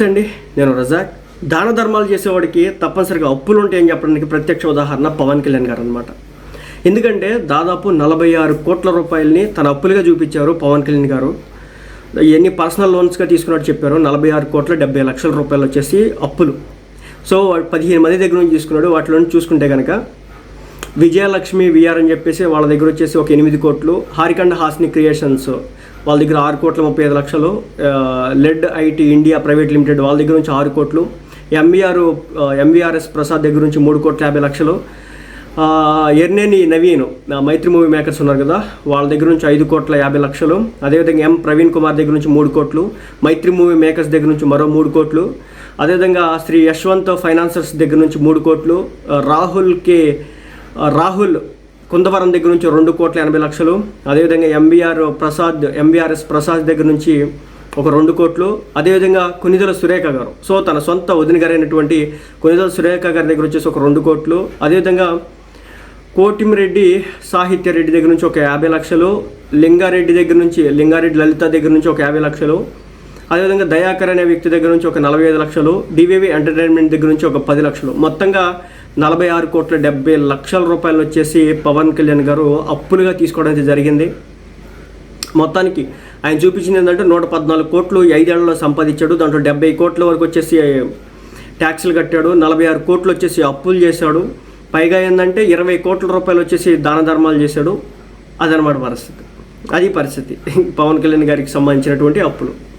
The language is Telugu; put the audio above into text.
నమస్తే అండి నేను రజాక్. దాన ధర్మాలు చేసేవాడికి తప్పనిసరిగా అప్పులు ఉంటాయని చెప్పడానికి ప్రత్యక్ష ఉదాహరణ పవన్ కళ్యాణ్ గారు అనమాట ఎందుకంటే దాదాపు నలభై ఆరు కోట్ల రూపాయలని తన అప్పులుగా చూపించారు పవన్ కళ్యాణ్ గారు. ఎన్ని పర్సనల్ లోన్స్గా తీసుకున్నట్టు చెప్పారు నలభై ఆరు కోట్ల డెబ్బై లక్షల రూపాయలు వచ్చేసి అప్పులు. సో వాడు పదిహేను మంది దగ్గర నుంచి తీసుకున్నాడు వాటిలో చూసుకుంటే కనుక విజయలక్ష్మి విఆర్ అని చెప్పేసి వాళ్ళ దగ్గర వచ్చేసి ఒక ఎనిమిది కోట్లు హారికండ హాస్ని క్రియేషన్స్ వాళ్ళ దగ్గర ఆరు కోట్ల ముప్పై ఐదు లక్షలు led IT India private limited వాళ్ళ దగ్గర నుంచి ఆరు కోట్లు ఎంవీఆర్ ఎంవీఆర్ఎస్ ప్రసాద్ దగ్గర నుంచి మూడు కోట్ల యాభై లక్షలు ఎర్నేని నవీన్ మైత్రి మూవీ మేకర్స్ ఉన్నారు కదా వాళ్ళ దగ్గర నుంచి ఐదు కోట్ల యాభై లక్షలు అదేవిధంగా ఎం ప్రవీణ్ కుమార్ దగ్గర నుంచి మూడు కోట్లు మైత్రి మూవీ మేకర్స్ దగ్గర నుంచి మరో మూడు కోట్లు అదేవిధంగా శ్రీ యశ్వంత్ ఫైనాన్సర్స్ దగ్గర నుంచి మూడు కోట్లు రాహుల్ రాహుల్కి రాహుల్ కుందవరం దగ్గర నుంచి రెండు కోట్ల ఎనభై లక్షలు. అదేవిధంగా ఎంబీఆర్ ప్రసాద్ ఎంబీఆర్ఎస్ ప్రసాద్ దగ్గర నుంచి ఒక రెండు కోట్లు. అదేవిధంగా కొనిదల సురేఖ గారు. సో తన సొంత వదిన గారైనటువంటి కొనిదల సురేఖ గారి దగ్గర వచ్చేసి ఒక రెండు కోట్లు. అదేవిధంగా కోటిమిరెడ్డి సాహిత్య రెడ్డి దగ్గర నుంచి ఒక యాభై లక్షలు. లింగారెడ్డి దగ్గర నుంచి లింగారెడ్డి లలిత దగ్గర నుంచి ఒక యాభై లక్షలు. అదేవిధంగా దయాకర్ అనే వ్యక్తి దగ్గర నుంచి ఒక నలభై ఐదు లక్షలు. డివివి ఎంటర్టైన్మెంట్ దగ్గర నుంచి ఒక పది లక్షలు. మొత్తంగా నలభై ఆరు కోట్ల డెబ్బై లక్షల రూపాయలు వచ్చేసి పవన్ కళ్యాణ్ గారు అప్పులుగా తీసుకోవడం జరిగింది. మొత్తానికి ఆయన చూపించింది ఏంటంటే నూట పద్నాలుగు కోట్లు ఐదేళ్ళలో సంపాదించాడు. దాంట్లో డెబ్బై కోట్ల వరకు వచ్చేసి ట్యాక్సులు కట్టాడు. నలభై ఆరు కోట్లు వచ్చేసి అప్పులు చేశాడు. పైగా ఏంటంటే ఇరవై కోట్ల రూపాయలు వచ్చేసి దాన ధర్మాలు చేశాడు. అదనమాట పరిస్థితి. అది పరిస్థితి. పవన్ కళ్యాణ్ గారికి సంబంధించినటువంటి అప్పులు.